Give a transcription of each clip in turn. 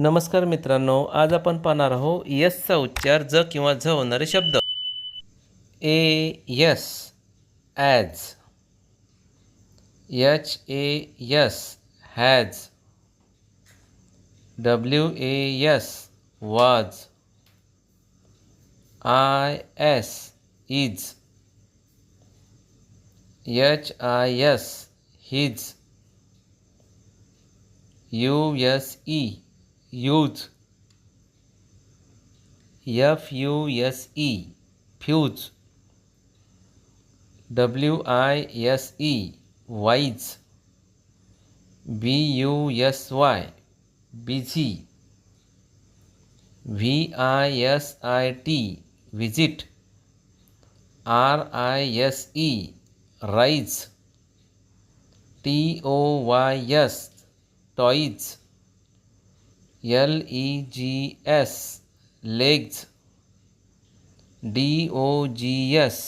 नमस्कार मित्रांनो आज आपण पाहणार आहोत यसचा उच्चार ज किंवा झ होणारे शब्द. A S as. H A S has. W A S was. I S is. H I S his. U S E. Use F U S E fuse W I S E wise B U S Y busy V I S I T visit R I S E rise T O Y S toys L E G S legs D O G S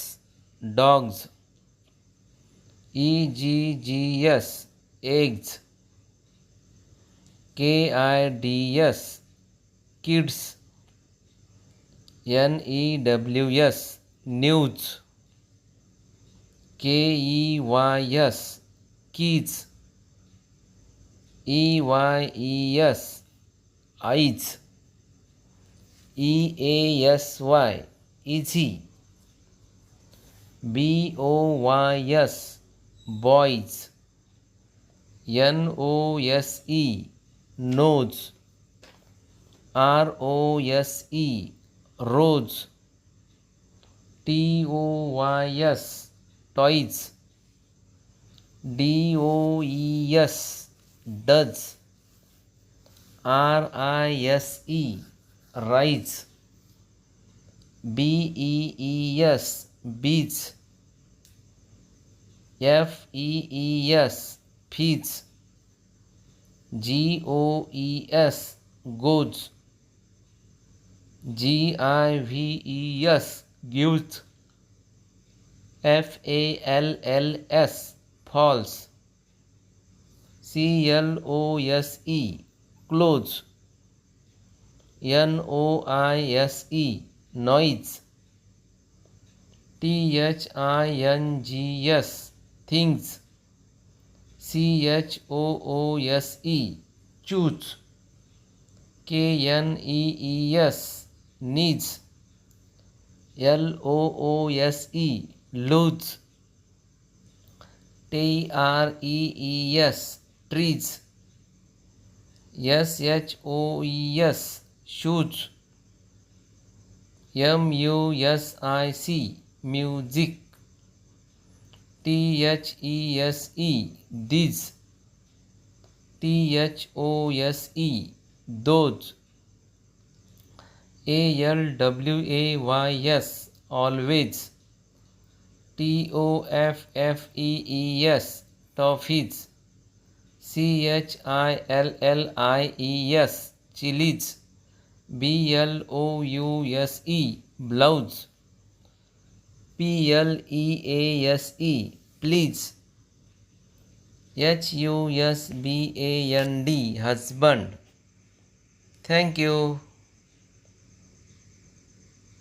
dogs E G G S eggs K I D S kids N E W S news K E Y S keys E Y E S eyes E A S Y easy B O Y S boys N O S E nose R O S E rose T O Y S toys D O E S does R I S E rise B E E S beats. F E E S feeds. G O E S goes G I V E S guilt F A L L S false C L O S E close N O I S E noise T H I N G S things C H O O S E choose K N E E S knees L O O S E loose T R E E S trees S H O S shoes M U S I C music T H E S E these T H O S E those A L W A Y S always T O F F E E S toffees C H I L L I E S Chilies. B L O U S E Blouse. P L E A S E Please. H U S B A N D Husband. Thank you.